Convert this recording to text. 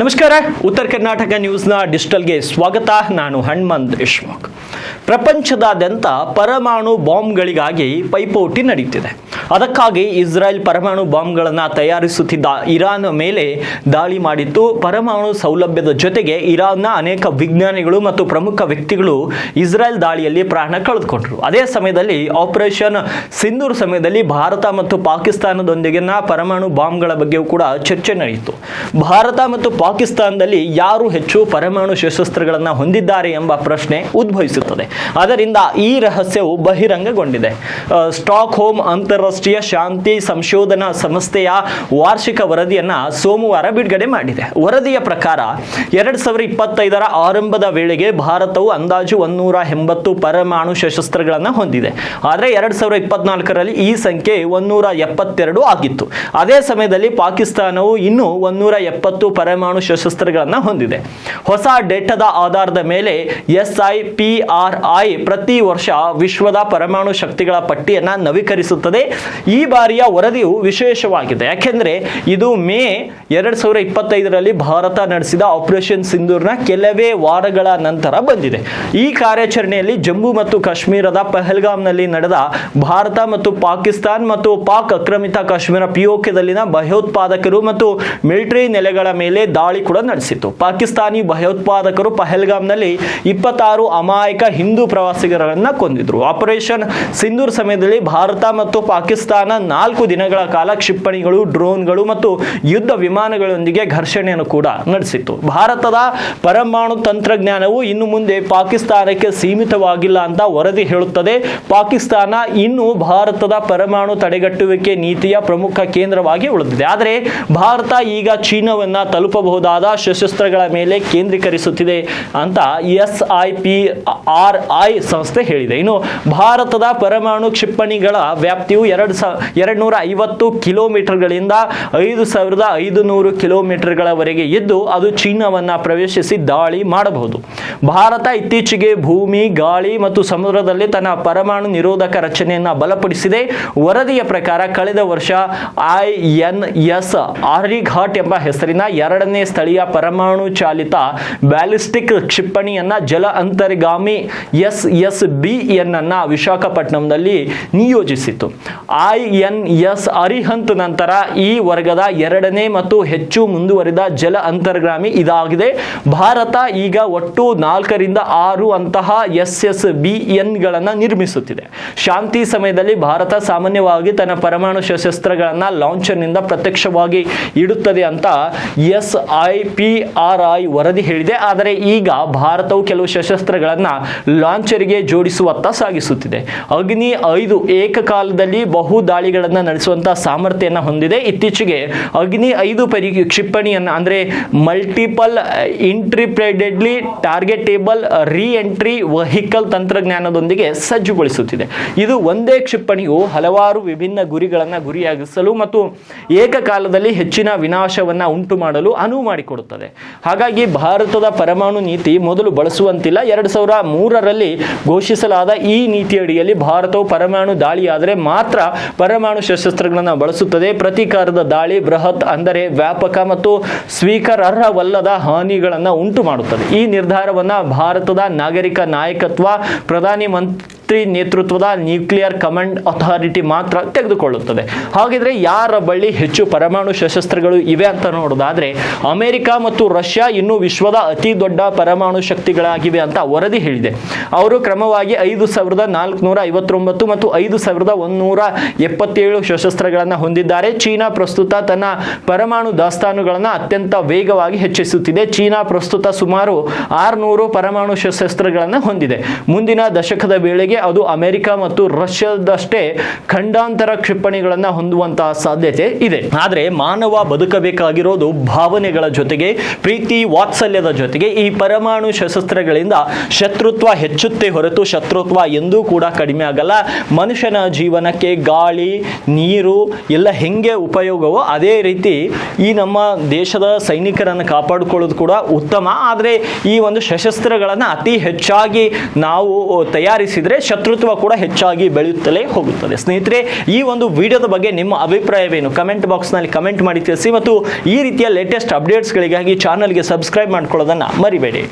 ನಮಸ್ಕಾರ, ಉತ್ತರ ಕರ್ನಾಟಕ ನ್ಯೂಸ್ನ ಡಿಜಿಟಲ್ಗೆ ಸ್ವಾಗತ. ನಾನು ಹಣ್ಮಂತ್ ದೇಶ್ಮುಖ್ ಪ್ರಪಂಚದಾದ್ಯಂತ ಪರಮಾಣು ಬಾಂಬ್ಗಳಿಗಾಗಿ ಪೈಪೋಟಿ ನಡೆಯುತ್ತಿದೆ ಅದಕ್ಕಾಗಿ ಇಸ್ರಾಯೇಲ್ ಪರಮಾಣು ಬಾಂಬ್ಗಳನ್ನು ತಯಾರಿಸುತ್ತಿದ್ದ ಇರಾನ್ ಮೇಲೆ ದಾಳಿ ಮಾಡಿತ್ತು. ಪರಮಾಣು ಸೌಲಭ್ಯದ ಜೊತೆಗೆ ಇರಾನ್ನ ಅನೇಕ ವಿಜ್ಞಾನಿಗಳು ಮತ್ತು ಪ್ರಮುಖ ವ್ಯಕ್ತಿಗಳು ಇಸ್ರಾಯೇಲ್ ದಾಳಿಯಲ್ಲಿ ಪ್ರಾಣ ಕಳೆದುಕೊಂಡರು. ಅದೇ ಸಮಯದಲ್ಲಿ ಆಪರೇಷನ್ ಸಿಂಧೂರ್ ಸಮಯದಲ್ಲಿ ಭಾರತ ಮತ್ತು ಪಾಕಿಸ್ತಾನದೊಂದಿಗಿನ ಪರಮಾಣು ಬಾಂಬ್ಗಳ ಬಗ್ಗೆಯೂ ಕೂಡ ಚರ್ಚೆ ನಡೆಯಿತು. ಭಾರತ ಮತ್ತು ಪಾಕಿಸ್ತಾನದಲ್ಲಿ ಯಾರು ಹೆಚ್ಚು ಪರಮಾಣು ಶಸ್ತ್ರಗಳನ್ನು ಹೊಂದಿದ್ದಾರೆ ಎಂಬ ಪ್ರಶ್ನೆ ಉದ್ಭವಿಸುತ್ತದೆ. ಅದರಿಂದ ಈ ರಹಸ್ಯವು ಬಹಿರಂಗಗೊಂಡಿದೆ. ಸ್ಟಾಕ್ ಹೋಮ್ ಅಂತಾರಾಷ್ಟ್ರೀಯ ಶಾಂತಿ ಸಂಶೋಧನಾ ಸಂಸ್ಥೆಯ ವಾರ್ಷಿಕ ವರದಿಯನ್ನ ಸೋಮವಾರ ಬಿಡುಗಡೆ ಮಾಡಿದೆ. ವರದಿಯ ಪ್ರಕಾರ, ಎರಡ್ ಸಾವಿರದ ಇಪ್ಪತ್ತೈದರ ಆರಂಭದ ವೇಳೆಗೆ ಭಾರತವು ಅಂದಾಜು ಒಂದೂರ ಎಂಬತ್ತು ಪರಮಾಣು ಶಸ್ತ್ರಗಳನ್ನು ಹೊಂದಿದೆ. ಆದರೆ ಎರಡ್ ಸಾವಿರದ ಇಪ್ಪತ್ನಾಲ್ಕರಲ್ಲಿ ಈ ಸಂಖ್ಯೆ ಒಂದೂರ ಎಪ್ಪತ್ತೆರಡು ಆಗಿತ್ತು. ಅದೇ ಸಮಯದಲ್ಲಿ ಪಾಕಿಸ್ತಾನವು ಇನ್ನೂ ಒಂದೂರ ಎಪ್ಪತ್ತು ಪರಮಾಣು ಶಸ್ತ್ರಾಸ್ತ್ರಗಳನ್ನು ಹೊಂದಿದೆ. ಹೊಸ ಡೇಟಾದ ಆಧಾರದ ಮೇಲೆ S I P R I ಪ್ರತಿ ವರ್ಷ ವಿಶ್ವದ ಪರಮಾಣು ಶಕ್ತಿಗಳ ಪಟ್ಟಿಯನ್ನು ನವೀಕರಿಸುತ್ತದೆ. ಈ ಬಾರಿಯ ವರದಿಯು ವಿಶೇಷವಾಗಿದೆ. ಯಾಕೆಂದರೆ ಇದು ಮೇ ಎರಡು ಸಾವಿರದ ಇಪ್ಪತ್ತೈದರಲ್ಲಿ ಭಾರತ ನಡೆಸಿದ ಆಪರೇಷನ್ ಸಿಂಧೂರ್ನ ಕೆಲವೇ ವಾರಗಳ ನಂತರ ಬಂದಿದೆ. ಈ ಕಾರ್ಯಾಚರಣೆಯಲ್ಲಿ ಜಮ್ಮು ಮತ್ತು ಕಾಶ್ಮೀರದ ಪಹಲ್ಗಾಮ್ನಲ್ಲಿ ನಡೆದ ಭಾರತ ಮತ್ತು ಪಾಕಿಸ್ತಾನ್ ಮತ್ತು ಪಾಕ್ ಆಕ್ರಮಿತ ಕಾಶ್ಮೀರ ಪಿಒಕೆದಲ್ಲಿನ ಭಯೋತ್ಪಾದಕರು ಮತ್ತು ಮಿಲಿಟರಿ ನೆಲೆಗಳ ಮೇಲೆ ದಾಳಿ ಕೂಡ ನಡೆಸಿತು ಪಾಕಿಸ್ತಾನಿ ಭಯೋತ್ಪಾದಕರು ಪಹಲ್ಗಾಮ್ನಲ್ಲಿ ಇಪ್ಪತ್ತಾರು ಅಮಾಯಕ ಹಿಂದೂ ಪ್ರವಾಸಿಗರನ್ನ ಕೊಂದಿದ್ರು. ಆಪರೇಷನ್ ಸಿಂಧೂರ್ ಸಮಯದಲ್ಲಿ ಭಾರತ ಮತ್ತು ಪಾಕಿಸ್ತಾನ ನಾಲ್ಕು ದಿನಗಳ ಕಾಲ ಕ್ಷಿಪಣಿಗಳು, ಡ್ರೋನ್ಗಳು ಮತ್ತು ಯುದ್ಧ ವಿಮಾನಗಳೊಂದಿಗೆ ಘರ್ಷಣೆಯನ್ನು ಕೂಡ ನಡೆಸಿತ್ತು. ಭಾರತದ ಪರಮಾಣು ತಂತ್ರಜ್ಞಾನವು ಇನ್ನು ಮುಂದೆ ಪಾಕಿಸ್ತಾನಕ್ಕೆ ಸೀಮಿತವಾಗಿಲ್ಲ ಅಂತ ವರದಿ ಹೇಳುತ್ತದೆ. ಪಾಕಿಸ್ತಾನ ಇನ್ನು ಭಾರತದ ಪರಮಾಣು ತಡೆಗಟ್ಟುವಿಕೆ ನೀತಿಯ ಪ್ರಮುಖ ಕೇಂದ್ರವಾಗಿ ಉಳಿದಿದೆ. ಆದರೆ ಭಾರತ ಈಗ ಚೀನಾವನ್ನ ತಲುಪಬಹುದಾದ ಶಸ್ತ್ರಗಳ ಮೇಲೆ ಕೇಂದ್ರೀಕರಿಸುತ್ತಿದೆ ಅಂತ S I P R I ಸಂಸ್ಥೆ ಹೇಳಿದೆ. ಇನ್ನು ಭಾರತದ ಪರಮಾಣು ಕ್ಷಿಪಣಿಗಳ ವ್ಯಾಪ್ತಿಯು ಎರಡು ಸ ಎರಡು ನೂರ ಐವತ್ತು ಕಿಲೋಮೀಟರ್ಗಳಿಂದ ಐದು ಸಾವಿರದ ಐದು ನೂರು ಕಿಲೋಮೀಟರ್ಗಳವರೆಗೆ ಇದ್ದು ಅದು ಚೀನಾವನ್ನ ಪ್ರವೇಶಿಸಿ ದಾಳಿ ಮಾಡಬಹುದು. ಭಾರತ ಇತ್ತೀಚೆಗೆ ಭೂಮಿ, ಗಾಳಿ ಮತ್ತು ಸಮುದ್ರದಲ್ಲಿ ತನ್ನ ಪರಮಾಣು ನಿರೋಧಕ ರಚನೆಯನ್ನು ಬಲಪಡಿಸಿದೆ. ವರದಿಯ ಪ್ರಕಾರ ಕಳೆದ ವರ್ಷ ಐ ಎನ್ ಎಸ್ ಆರ್ರಿಘಾಟ್ ಎಂಬ ಹೆಸರಿನ ಎರಡನೇ ಸ್ಥಳೀಯ ಪರಮಾಣು ಚಾಲಿತ ಬ್ಯಾಲಿಸ್ಟಿಕ್ ಕ್ಷಿಪಣಿಯನ್ನ ಜಲ ಅಂತರ್ಗಾಮಿ ಎಸ್ ಎಸ್ ಬಿ ಎನ್ ಅನ್ನ ವಿಶಾಖಪಟ್ಟಣಂನಲ್ಲಿ ನಿಯೋಜಿಸಿತು ಐ ಎನ್ ಎಸ್ ಅರಿಹಂತ್ ನಂತರ ಈ ವರ್ಗದ ಎರಡನೇ ಮತ್ತು ಹೆಚ್ಚು ಮುಂದುವರಿದ ಜಲ ಅಂತರ್ಗಾಮಿ ಇದಾಗಿದೆ. ಭಾರತ ಈಗ ಒಟ್ಟು ನಾಲ್ಕರಿಂದ ಆರು ಅಂತಹ ಎಸ್ ಎಸ್ ಬಿ ಎನ್ಗಳನ್ನು ನಿರ್ಮಿಸುತ್ತಿದೆ. ಶಾಂತಿ ಸಮಯದಲ್ಲಿ ಭಾರತ ಸಾಮಾನ್ಯವಾಗಿ ತನ್ನ ಪರಮಾಣು ಶಸ್ತ್ರಗಳನ್ನು ಲಾಂಚರ್ನಿಂದ ಪ್ರತ್ಯಕ್ಷವಾಗಿ ಇಡುತ್ತದೆ ಅಂತ S I P R I ವರದಿ ಹೇಳಿದೆ. ಆದರೆ ಈಗ ಭಾರತವು ಕೆಲವು ಸಶಸ್ತ್ರಗಳನ್ನು ಲಾಂಚರಿಗೆ ಜೋಡಿಸುವತ್ತ ಸಾಗಿಸುತ್ತಿದೆ. ಅಗ್ನಿ ಐದು ಏಕಕಾಲದಲ್ಲಿ ಬಹು ದಾಳಿಗಳನ್ನು ನಡೆಸುವಂತಹ ಸಾಮರ್ಥ್ಯವನ್ನು ಹೊಂದಿದೆ. ಇತ್ತೀಚೆಗೆ ಅಗ್ನಿ ಐದು ಪರಿ ಕ್ಷಿಪಣಿಯನ್ನು, ಅಂದರೆ ಮಲ್ಟಿಪಲ್ ಇಂಟ್ರಿಪ್ರೆಡೆಡ್ಲಿ ಟಾರ್ಗೆಟೇಬಲ್ ರೀ ಎಂಟ್ರಿ ವೆಹಿಕಲ್ ತಂತ್ರಜ್ಞಾನದೊಂದಿಗೆ ಸಜ್ಜುಗೊಳಿಸುತ್ತಿದೆ. ಇದು ಒಂದೇ ಕ್ಷಿಪಣಿಯು ಹಲವಾರು ವಿಭಿನ್ನ ಗುರಿಗಳನ್ನು ಗುರಿಯಾಗಿಸಲು ಮತ್ತು ಏಕಕಾಲದಲ್ಲಿ ಹೆಚ್ಚಿನ ವಿನಾಶವನ್ನು ಉಂಟು ಮಾಡಲು ಅನುವು ಮಾಡಿಕೊಡುತ್ತದೆ. ಹಾಗಾಗಿ ಭಾರತದ ಪರಮಾಣು ನೀತಿ ಮೊದಲು ಬಳಸುವಂತಿಲ್ಲ. ಎರಡು ಸಾವಿರ ಮೂರರಲ್ಲಿ ಘೋಷಿಸಲಾದ ಈ ನೀತಿಯಡಿಯಲ್ಲಿ ಭಾರತವು ಪರಮಾಣು ದಾಳಿಯಾದರೆ ಮಾತ್ರ ಪರಮಾಣು ಶಸ್ತ್ರಾಸ್ತ್ರಗಳನ್ನು ಬಳಸುತ್ತದೆ. ಪ್ರತೀಕಾರದ ದಾಳಿ, ಬೃಹತ್ ಅಂದರೆ ವ್ಯಾಪಕ ಮತ್ತು ಸ್ವೀಕಾರಾರ್ಹವಲ್ಲದ ಹಾನಿಗಳನ್ನು ಉಂಟು ಮಾಡುತ್ತದೆ ಈ ನಿರ್ಧಾರವನ್ನು ಭಾರತದ ನಾಗರಿಕ ನಾಯಕತ್ವ ಪ್ರಧಾನಿ ಮಂತ್ರಿ ನೇತೃತ್ವದ ನ್ಯೂಕ್ಲಿಯರ್ ಕಮಾಂಡ್ ಅಥಾರಿಟಿ ಮಾತ್ರ ತೆಗೆದುಕೊಳ್ಳುತ್ತದೆ. ಹಾಗಿದ್ರೆ ಯಾರ ಬಳಿ ಹೆಚ್ಚು ಪರಮಾಣು ಸಶಸ್ತ್ರಗಳು ಇವೆ ಅಂತ ನೋಡೋದಾದ್ರೆ ಅಮೆರಿಕ ಮತ್ತು ರಷ್ಯಾ ಇನ್ನು ವಿಶ್ವದ ಅತಿ ದೊಡ್ಡ ಪರಮಾಣು ಶಕ್ತಿಗಳಾಗಿವೆ ಅಂತ ವರದಿ ಹೇಳಿದೆ. ಅವರು ಕ್ರಮವಾಗಿ ಐದು ಸಾವಿರದ ನಾಲ್ಕುನೂರ ಐವತ್ತೊಂಬತ್ತು ಮತ್ತು ಐದು ಸಾವಿರದ ಒಂದೂರ ಎಪ್ಪತ್ತೇಳು ಸಶಸ್ತ್ರಗಳನ್ನು ಹೊಂದಿದ್ದಾರೆ. ಚೀನಾ ಪ್ರಸ್ತುತ ತನ್ನ ಪರಮಾಣು ದಾಸ್ತಾನುಗಳನ್ನು ಅತ್ಯಂತ ವೇಗವಾಗಿ ಹೆಚ್ಚಿಸುತ್ತಿದೆ. ಚೀನಾ ಪ್ರಸ್ತುತ ಸುಮಾರು ಆರುನೂರು ಪರಮಾಣು ಶಸ್ತ್ರಾಸ್ತ್ರಗಳನ್ನು ಹೊಂದಿದೆ. ಮುಂದಿನ ದಶಕದ ವೇಳೆಗೆ ಅದು ಅಮೆರಿಕ ಮತ್ತು ರಷ್ಯಾದಷ್ಟೇ ಖಂಡಾಂತರ ಕ್ಷಿಪಣಿಗಳನ್ನು ಹೊಂದುವಂತಹ ಸಾಧ್ಯತೆ ಇದೆ. ಆದರೆ ಮಾನವ ಬದುಕಬೇಕಾಗಿರೋದು ಭಾವನೆಗಳ ಜೊತೆಗೆ, ಪ್ರೀತಿ ವಾತ್ಸಲ್ಯದ ಜೊತೆಗೆ, ಈ ಪರಮಾಣು ಶಸ್ತ್ರಗಳಿಂದ ಶತ್ರುತ್ವ ಹೆಚ್ಚುತ್ತೆ ಹೊರತು ಶತ್ರುತ್ವ ಎಂದೂ ಕೂಡ ಕಡಿಮೆ ಆಗಲ್ಲ. ಮನುಷ್ಯನ ಜೀವನಕ್ಕೆ ಗಾಳಿ, ನೀರು, ಎಲ್ಲ ಹೆಂಗೆ ಉಪಯೋಗವೋ ಅದೇ ರೀತಿ ಈ ನಮ್ಮ ದೇಶದ ಸೈನಿಕರನ್ನು ಕಾಪಾಡಿಕೊಳ್ಳೋದು ಕೂಡ ಉತ್ತಮ. ಆದರೆ ಈ ಒಂದು ಸಶಸ್ತ್ರಗಳನ್ನು ಅತಿ ಹೆಚ್ಚಾಗಿ ನಾವು ತಯಾರಿಸಿದರೆ ಶತ್ರುತ್ವ ಕೂಡ ಹೆಚ್ಚಾಗಿ ಬೆಳೆಯುತ್ತಲೇ ಹೋಗುತ್ತದೆ. ಸ್ನೇಹಿತರೆ, ಈ ಒಂದು ವಿಡಿಯೋದ ಬಗ್ಗೆ ನಿಮ್ಮ ಅಭಿಪ್ರಾಯವೇನು? ಕಮೆಂಟ್ ಬಾಕ್ಸ್ನಲ್ಲಿ ಕಮೆಂಟ್ ಮಾಡಿ ತಿಳಿಸಿ ಮತ್ತು ಈ ರೀತಿಯ ಲೇಟೆಸ್ಟ್ ಅಪ್ಡೇಟ್ಸ್ಗಳಿಗಾಗಿ ಚಾನಲ್ಗೆ ಸಬ್ಸ್ಕ್ರೈಬ್ ಮಾಡ್ಕೊಳ್ಳೋದನ್ನು ಮರಿಬೇಡಿ.